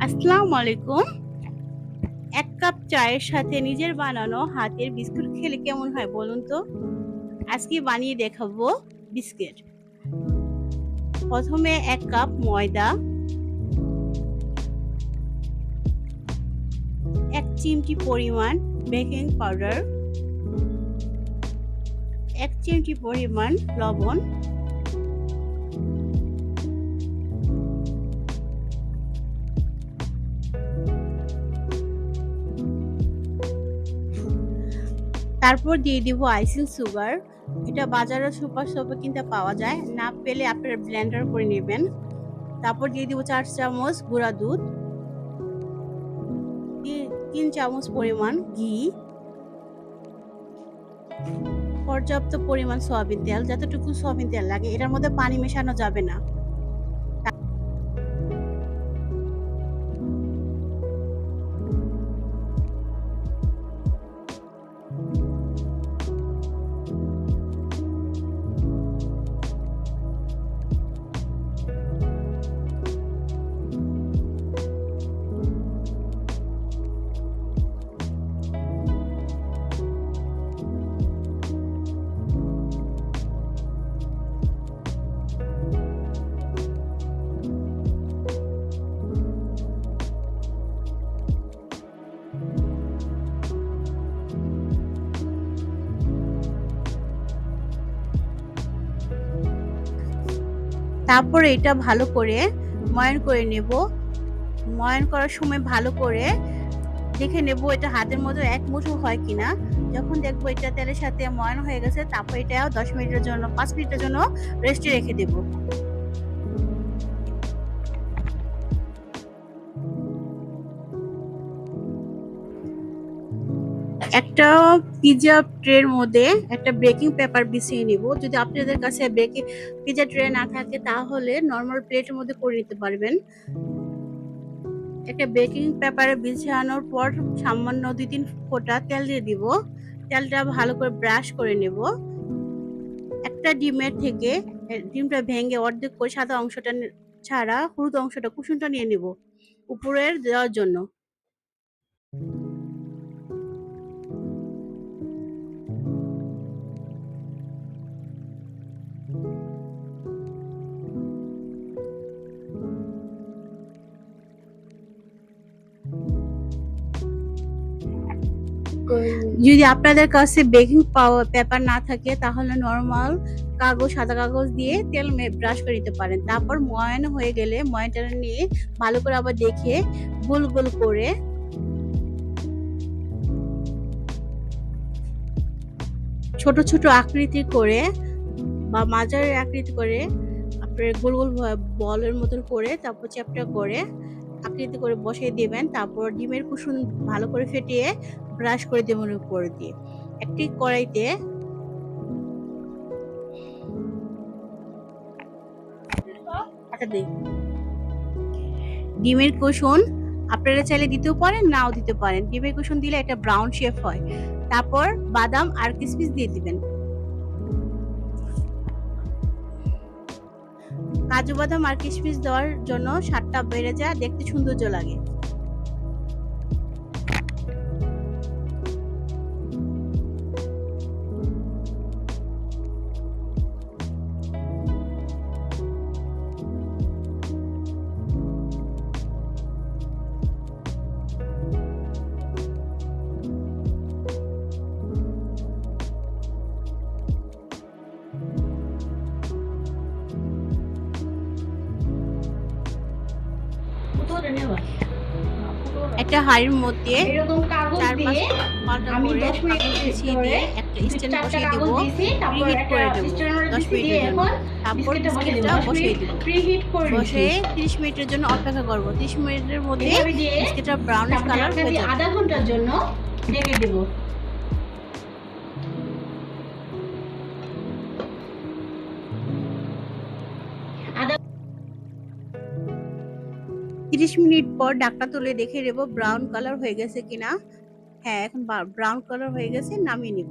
আসসালামু আলাইকুম এক কাপ চায়ের সাথে নিজের বানানো হাতের বিস্কুট খেলে কেমন হয় বলুন তো? আজকে বানিয়ে দেখাবো বিস্কিট। প্রথমে এক কাপ ময়দা। এক চিমটি পরিমাণ বেকিং পাউডার। এক চিমটি পরিমাণ লবণ। তারপর দিয়ে দিব আইসিং সুগার। এটা বাজারে সুপার শপে কিনতে পাওয়া যায়। না পেলে আপনারা ব্লেন্ডার করে নেবেন। তারপর দিয়ে দিব চার চামচ গুঁড়া দুধ। তিন চামচ পরিমাণ ঘি। পর্যাপ্ত পরিমাণ সয়াবিন তেল। যতটুকু সয়াবিন তেল লাগে, এটার মধ্যে পানি মেশানো যাবে না। তারপরে এটা ভালো করে ময়ন করে নেব। ময়ন করার সময় ভালো করে দেখে নেব এটা হাতের মতো এক মুঠো হয় কিনা। যখন দেখব এটা তেলের সাথে ময়ন হয়ে গেছে, তারপর এটা দশ মিনিটের জন্য, পাঁচ মিনিটের জন্য রেস্টে রেখে দেবো। একটা পিজা ট্রের মধ্যে একটা বেকিং পেপার বিছিয়ে নিব। যদি আপনাদের কাছে বেকিং পিজা ট্রে না থাকে, তাহলে নর্মাল প্লেটের মধ্যে করে নিতে পারবেন। একটা বেকিং পেপারে বিছানোর পর সামান্য দুই তিন ফোঁটা তেল দিয়ে দিব। তেলটা ভালো করে ব্রাশ করে নেব। একটা ডিমের থেকে ডিমটা ভেঙে অর্ধেক করে সাদা অংশটা ছাড়া হলুদ অংশটা কুসুমটা নিয়ে নিব। উপরের দেওয়ার জন্য। যদি আপনাদের কাছে বেকিং পাওয়ার পেপার না থাকে, তাহলে নর্মাল কাগজ, সাদা কাগজ দিয়ে তেল ব্রাশ করে নিতে পারেন। তারপর ময়ান হয়ে গেলে ময়ানটা নিয়ে ভালো করে আবার দেখে গোল গোল করে ছোট ছোট আকৃতি করে বা মাজার আকৃতি করে আপনার গোল গোল বলের মতন করে, তারপর চ্যাপটা করে আকৃতি করে বসিয়ে দিবেন। তারপর ডিমের কুসুম ভালো করে ফেটিয়ে ব্রাশ করে দেবেন উপর দিয়ে। একটি কড়াইতে ডিমের কুসুন আপনারা চাইলে দিতেও পারেন, নাও দিতে পারেন। ডিমের কুসুন দিলে একটা ব্রাউন শেপ হয়। তারপর বাদাম আর কিসমিস দিয়ে দিবেন। কাজু বাদাম আর কিশমিশ দেওয়ার জন্য স্বাদটা বেড়ে যায়, দেখতে সৌন্দর্য লাগে। একটা হাড়ির মধ্যে চার পাঁচ পাল্টা আমি করে 10 মিনিট বিছিয়ে দিয়ে একটা স্ট্যান্ড বসিয়ে দেবো প্রিহিট করে দেবো দশ মিনিটের জন্য। তারপর বিস্কিটটা বসিয়ে দেবো 10 মিনিট দেবো। বসে তিরিশ মিনিটের জন্য অপেক্ষা করব। তিরিশ মিনিটের মধ্যে বিস্কিটটা ব্রাউনিশ কালার হয়ে যাবে। আধা ঘণ্টার জন্য ঢেকে দেবো। তিরিশ মিনিট পর ডাকটা তুলে দেখে নেব ব্রাউন কালার হয়ে গেছে কিনা। হ্যাঁ এখন ব্রাউন কালার হয়ে গেছে, নামিয়ে নিব।